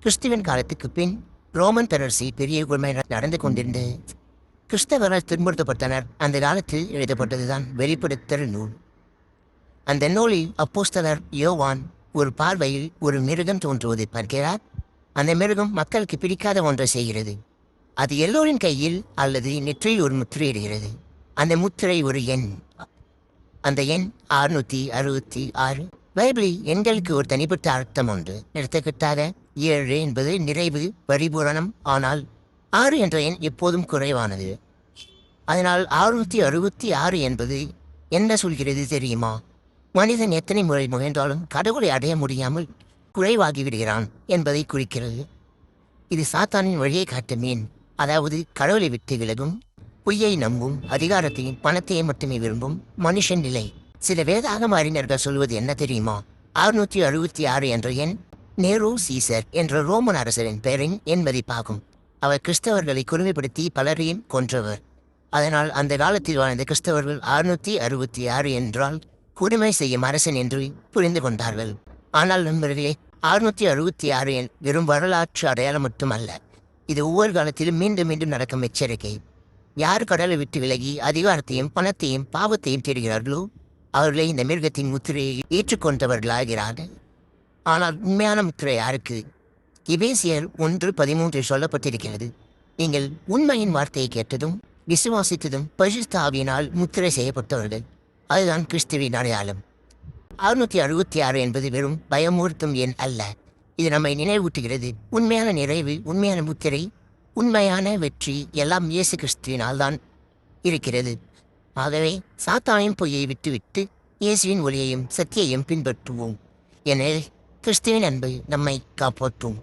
கிறிஸ்துவின் காலத்துக்கு பின் ரோமன் பேரரசி பெரிய குழுமை நடந்து கொண்டிருந்து கிறிஸ்தவரால் துன்புறுத்தப்பட்டனர். அந்த காலத்தில் எழுதப்பட்டதுதான் வெளிப்படுத்தல் நூல். அந்த நூலில் அப்போஸ்தலர் யோவான் ஒரு பார்வையில் ஒரு மிருகம் தோன்றுவதை பார்க்கிறார். அந்த மிருகம் மக்களுக்கு பிடிக்காத ஒன்றை செய்கிறது. அது எல்லோரின் கையில் அல்லது நெற்றியில் ஒரு முத்திரையிடுகிறது. அந்த முத்திரை ஒரு எண். அந்த எண் அறுநூத்தி அறுபத்தி ஆறு. பைபிளில் எண்களுக்கு ஒரு தனிப்பட்ட அர்த்தம் உண்டு. நிறுத்தக்கிட்டாத ஏழு என்பது நிறைவு பரிபூரணம். ஆனால் ஆறு என்ற எண் எப்போதும் குறைவானது. அதனால் அறுநூற்றி அறுபத்தி ஆறு என்பது என்ன சொல்கிறது தெரியுமா? மனிதன் எத்தனை முறை முயன்றாலும் கடவுளை அடைய முடியாமல் குறைவாகி விடுகிறான் என்பதை குறிக்கிறது. இது சாத்தானின் வழியை காட்ட மீன். அதாவது கடவுளை விட்டு விலகும் பொய்யை நம்பும் அதிகாரத்தையும் பணத்தையும் மட்டுமே விரும்பும் மனுஷன் நிலை. சில வேதாகம அறிஞர்கள் சொல்வது என்ன தெரியுமா? அறுநூற்றி அறுபத்தி ஆறு என்ற எண் நேரு சீசர் என்ற ரோமன் அரசரின் பெயரின் எண் மதிப்பாகும். அவர் கிறிஸ்தவர்களை குறுமைப்படுத்தி பலரையும் கொன்றவர். அதனால் அந்த காலத்தில் வாழ்ந்த கிறிஸ்தவர்கள் அறுநூற்றி அறுபத்தி ஆறு என்றால் குடிமை செய்யும் அரசன் என்று புரிந்து கொண்டார்கள். ஆனால் நண்பர்களே அறுநூற்றி அறுபத்தி ஆறு எண் வெறும் வரலாற்று அடையாளம் மட்டுமல்ல. இது ஒவ்வொரு காலத்திலும் மீண்டும் மீண்டும் நடக்கும் எச்சரிக்கை. யார் கடலை விட்டு விலகி அதிகாரத்தையும் பணத்தையும் பாவத்தையும் தேடுகிறார்களோ அவர்களை இந்த மிருகத்தின் முத்திரையை ஏற்றுக்கொண்டவர்களாகிறார்கள். ஆனால் உண்மையான முத்திரை யாருக்கு? இபேசியர் ஒன்று பதிமூன்றில் சொல்லப்பட்டிருக்கிறது. நீங்கள் உண்மையின் வார்த்தையை கேட்டதும் விசுவாசித்ததும் பரிசுத்தாவியினால் முத்திரை செய்யப்பட்டவர்கள். அதுதான் கிறிஸ்துவின் அடையாளம். அறுநூற்றி அறுபத்தி ஆறு என்பது வெறும் பயமுறுத்தும் எண் அல்ல. இது நம்மை நினைவூட்டுகிறது. உண்மையான நிறைவு உண்மையான முத்திரை உண்மையான வெற்றி எல்லாம் இயேசு கிறிஸ்துவினால் தான் இருக்கிறது. ஆகவே சாத்தானின் பொய்யை விட்டுவிட்டு இயேசுவின் ஒளியையும் சத்தியையும் பின்பற்றுவோம். எனவே கிறிஸ்துவின் அன்பை நம்மை காப்பாற்றும்